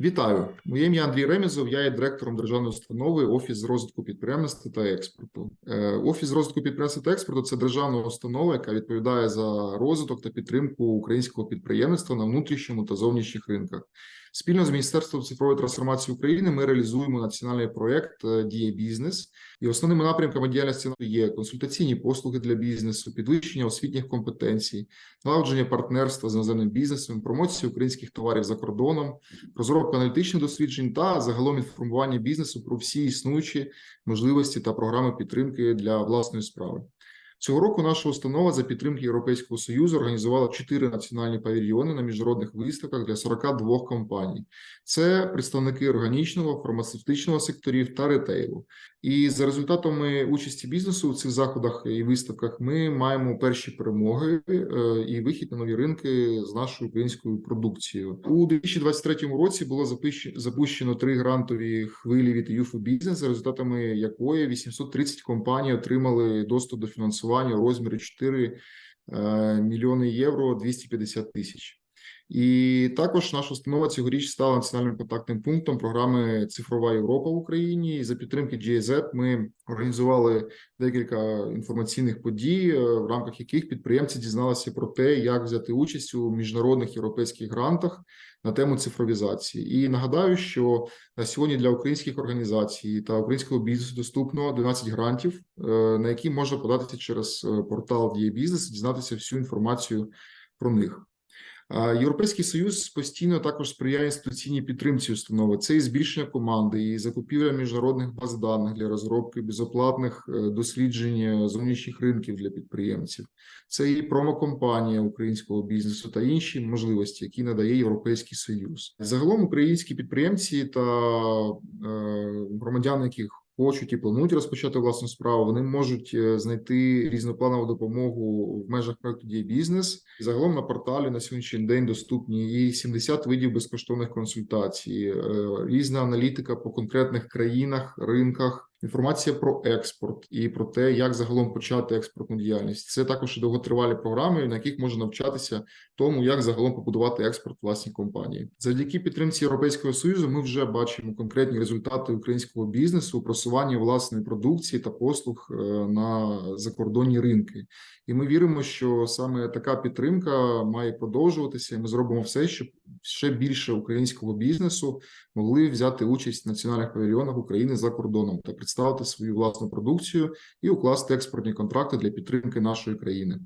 Вітаю, моє ім'я Андрій Ремізов. Я є директором державної установи Офіс розвитку підприємництва та експорту. Е, Офіс розвитку підприємництва та експорту це державна установа, яка відповідає за розвиток та підтримку українського підприємництва на внутрішньому та зовнішніх ринках. Спільно з Міністерством цифрової трансформації України ми реалізуємо національний проект е, Дія бізнес. І основними напрямками діяльності є консультаційні послуги для бізнесу, підвищення освітніх компетенцій, налагодження партнерства з іноземним бізнесом, промоція українських товарів за кордоном, розробка аналітичних досліджень та загалом інформування бізнесу про всі існуючі можливості та програми підтримки для власної справи. Цього року наша установа за підтримки Європейського союзу організувала чотири національні павільйони на міжнародних виставках для 42 компаній. Це представники органічного, фармацевтичного секторів та ретейлу. І за результатами участі бізнесу у цих заходах і виставках ми маємо перші перемоги е, і вихід на нові ринки з нашою українською продукцією. У 2023 році було запущено три грантові хвилі від for Business, за результатами якої 830 компаній отримали доступ до фінансування у розмірі 4 е, мільйони євро 250 тисяч. І також наша установа цьогоріч стала національним контактним пунктом програми Цифрова Європа в Україні. І за підтримки GIZ ми організували декілька інформаційних подій, е, в рамках яких підприємці дізналися про те, як взяти участь у міжнародних європейських грантах на тему цифровізації. І нагадаю, що на сьогодні для українських організацій та українського бізнесу доступно 12 грантів, е, на які можна податися через е, портал Дія Бізнес, і дізнатися всю інформацію про них. Європейський союз постійно також сприяє інституційній підтримці установи. Це і збільшення команди, і закупівля міжнародних баз даних для розробки безоплатних е, досліджень зовнішніх ринків для підприємців. Це і промокомпанія українського бізнесу та інші можливості, які надає Європейський Союз. Загалом українські підприємці та е, громадяни, яких хочуть і планують розпочати власну справу, вони можуть е, знайти різнопланову допомогу в межах проекту «Дій бізнес. Загалом на порталі на сьогоднішній день доступні і 70 видів безкоштовних консультацій, е, різна аналітика по конкретних країнах, ринках. Інформація про експорт і про те, як загалом почати експортну діяльність. Це також довготривалі програми, на яких можна навчатися тому, як загалом побудувати експорт власній компанії. Завдяки підтримці Європейського союзу. Ми вже бачимо конкретні результати українського бізнесу у просуванні власної продукції та послуг е, на закордонні ринки. І ми віримо, що саме така підтримка має продовжуватися. Ми зробимо все, щоб ще більше українського бізнесу могли взяти участь в національних павільйонах України за кордоном та представити свою власну продукцію і укласти експортні контракти для підтримки нашої країни.